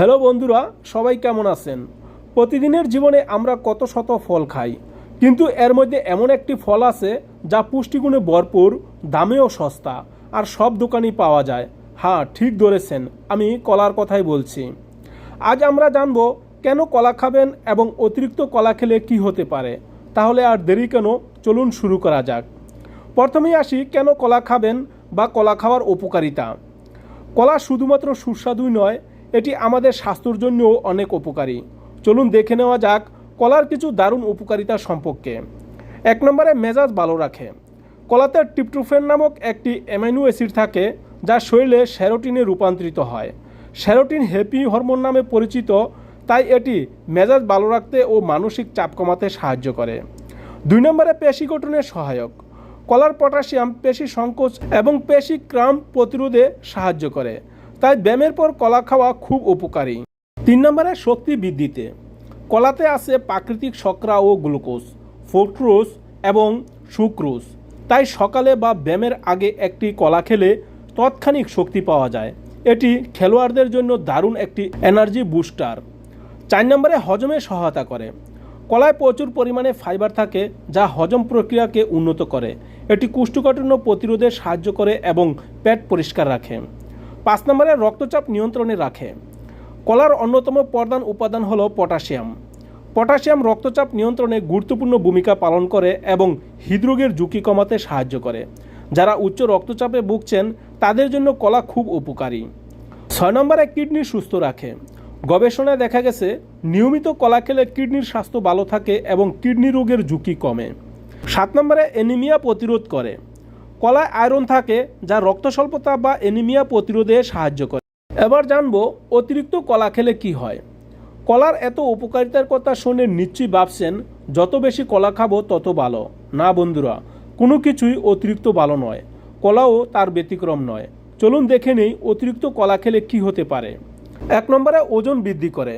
Hello বন্ধুরা, সবাই কেমন আছেন? প্রতিদিনের জীবনে আমরা কত শত ফল খাই, কিন্তু এর মধ্যে এমন একটি ফল আছে যা পুষ্টিগুণে ভরপুর, দামেও সস্তা, আর সব দোকানেই পাওয়া যায়। হ্যাঁ ঠিক ধরেছেন, আমি কলার কথাই বলছি। আজ আমরা জানব কেন কলা খাবেন এবং অতিরিক্ত কলা খেলে কি হতে পারে। তাহলে আর দেরি কেন? চলুন শুরু করা যাক। প্রথমেই আসি, কেন কলা খাবেন বা কলা খাওয়ার উপকারিতা? কলা শুধুমাত্র সুস্বাদুই নয় এটি আমাদের স্বাস্থ্যের জন্যও অনেক উপকারী। চলুন দেখে নেওয়া যাক কলার কিছু দারুণ উপকারিতা সম্পর্কে। এক নম্বরে মেজাজ ভালো রাখে। কলাতে টিপট্রোফেন নামক একটি অ্যামাইনো অ্যাসিড থাকে যা শরীরে সেরোটিনে রূপান্তরিত হয়। সেরোটিন হ্যাপি হরমোন নামে পরিচিত, তাই এটি মেজাজ ভালো রাখতে ও মানসিক চাপ কমাতে সাহায্য করে। দুই নম্বরে পেশি গঠনের সহায়ক। কলার পটাশিয়াম, পেশি সংকোচ এবং পেশি ক্রাম প্রতিরোধে সাহায্য করে। তাই ব্যায়ামের পর কলা খাওয়া খুব উপকারী। তিন নম্বরে শক্তি বৃদ্ধিতে। কলাতে আছে প্রাকৃতিক শর্করা ও গ্লুকোজ ফ্রুক্টোজ এবং সুক্রোজ তাই সকালে বা ব্যায়ামের আগে একটি কলা খেলে তৎক্ষণিক শক্তি পাওয়া যায়। এটি খেলোয়াড়দের জন্য দারুণ একটি এনার্জি বুস্টার চার নম্বরে হজমে সহায়তা করে। কলায় প্রচুর পরিমাণে ফাইবার থাকে, যা হজম প্রক্রিয়াকে উন্নত করে। এটি কুষ্ঠকাঠিন্য প্রতিরোধে সাহায্য করে এবং পেট পরিষ্কার রাখে। পাঁচ নম্বরে রক্তচাপ নিয়ন্ত্রণে রাখে। কলার অন্যতম প্রধান উপাদান হলো পটাশিয়াম। পটাশিয়াম রক্তচাপ নিয়ন্ত্রণে গুরুত্বপূর্ণ ভূমিকা পালন করে এবং হৃদরোগের ঝুঁকি কমাতে সাহায্য করে। যারা উচ্চ রক্তচাপে ভুগছেন, তাদের জন্য কলা খুব উপকারী। ছয় নম্বরে কিডনি সুস্থ রাখে। গবেষণায় দেখা গেছে, নিয়মিত কলা খেলে কিডনির স্বাস্থ্য ভালো থাকে এবং কিডনি রোগের ঝুঁকি কমে। সাত নম্বরে অ্যানিমিয়া প্রতিরোধ করে। কলায় আয়রন থাকে, যা রক্ত স্বল্পতা বা এনিমিয়া প্রতিরোধে সাহায্য করে। এবার জানব অতিরিক্ত কলা খেলে কি হয়। কলার এত উপকারিতার কথা শুনে নিশ্চয়ই ভাবছেন, যত বেশি কলা খাব তত ভালো। না বন্ধুরা, কোনো কিছুই অতিরিক্ত ভালো নয়। কলাও তার ব্যতিক্রম নয়। চলুন দেখে নেই অতিরিক্ত কলা খেলে কি হতে পারে। এক নম্বরে ওজন বৃদ্ধি করে।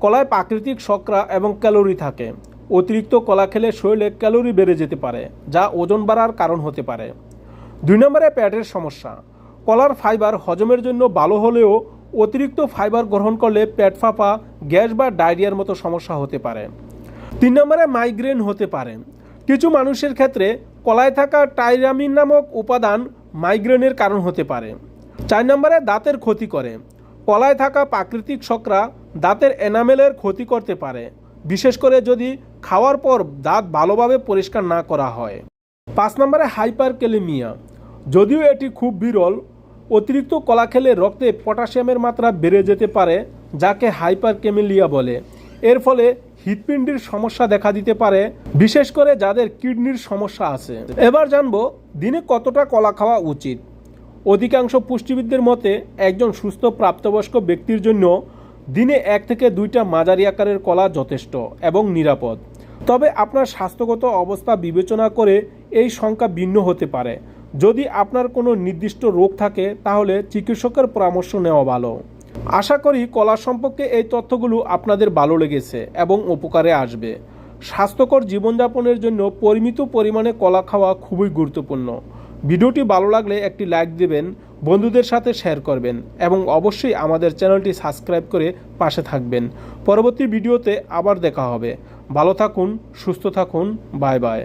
কলায় প্রাকৃতিক শকরা এবং ক্যালোরি থাকে। অতিরিক্ত কলা খেলে শরীরে ক্যালোরি বেড়ে যেতে পারে, যা ওজন বাড়ার কারণ হতে পারে। দুই নম্বরে পেটের সমস্যা। কলার ফাইবার হজমের জন্য ভালো হলেও অতিরিক্ত ফাইবার গ্রহণ করলে পেট ফাঁপা, গ্যাস বা ডায়রিয়ার মতো সমস্যা হতে পারে। তিন নম্বরে মাইগ্রেন হতে পারে। কিছু মানুষের ক্ষেত্রে কলায় থাকা টাইরামিন নামক উপাদান মাইগ্রেনের কারণ হতে পারে। চার নম্বরে দাঁতের ক্ষতি করে। কলায় থাকা প্রাকৃতিক শকরা দাঁতের এনামেলের ক্ষতি করতে পারে। বিশেষ করে যদি খাওয়ার পর দাঁত ভালোভাবে পরিষ্কার না করা হয়। পাঁচ নম্বরে হাইপার ক্যালিমিয়া যদিও এটি খুব বিরল, অতিরিক্ত কলা খেলে রক্তে পটাশিয়ামের মাত্রা বেড়ে যেতে পারে, যাকে হাইপার কেমিলিয়া বলে। এর ফলে হৃৎপিণ্ডির সমস্যা দেখা দিতে পারে, বিশেষ করে যাদের কিডনির সমস্যা আছে। এবার জানব, দিনে কতটা কলা খাওয়া উচিত? অধিকাংশ পুষ্টিবিদদের মতে, একজন সুস্থ প্রাপ্তবয়স্ক ব্যক্তির জন্য দিনে এক থেকে দুইটা মাঝারি আকারের কলা যথেষ্ট এবং নিরাপদ। তবে আপনার স্বাস্থ্যগত অবস্থা বিবেচনা করে এই সংখ্যা ভিন্ন হতে পারে। যদি আপনার কোনো নির্দিষ্ট রোগ থাকে, তাহলে চিকিৎসকের পরামর্শ নেওয়া ভালো। আশা করি কলা সম্পর্কে এই তথ্যগুলো আপনাদের ভালো লেগেছে এবং উপকারে আসবে। স্বাস্থ্যকর জীবনযাপনের জন্য পরিমিত পরিমাণে কলা খাওয়া খুবই গুরুত্বপূর্ণ। ভিডিওটি ভালো লাগলে একটি লাইক দেবেন, বন্ধুদের সাথে শেয়ার করবেন এবং অবশ্যই আমাদের চ্যানেলটি সাবস্ক্রাইব করে পাশে থাকবেন। পরবর্তী ভিডিওতে আবার দেখা হবে। ভালো থাকুন, সুস্থ থাকুন, বাই বাই।